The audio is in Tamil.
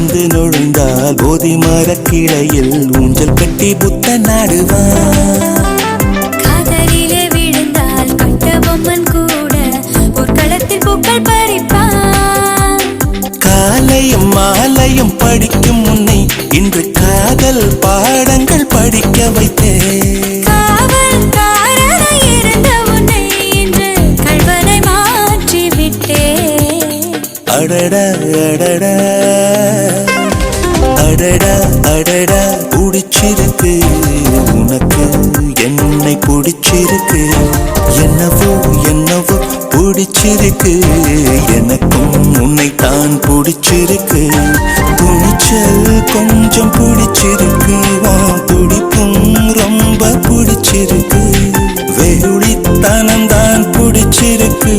வந்து நுழைந்தால் போதி மரக்கிளையில் ஊஞ்சல் கட்டி புத்த நாடுவான் காதலிலே விழுந்தால் கட்ட பொம்மன் கூட போர்க்களத்தில் பூக்கள் பறிப்பான். காலையும் மாலையும் படிக்கும் முன்னை இன்று காதல் பாடங்கள் படிக்க வைத்தேன் அடடா அடடா. அடடா அடடா பிடிச்சிருக்கு உனக்கு என்னை பிடிச்சிருக்கு. என்னவோ என்னவோ பிடிச்சிருக்கு. எனக்கும் உன்னை தான் பிடிச்சிருக்கு. துணிச்சல் கொஞ்சம் பிடிச்சிருக்கு. உன் துடிப்பும் ரொம்ப பிடிச்சிருக்கு. வெகுளித்தனம் தான் பிடிச்சிருக்கு.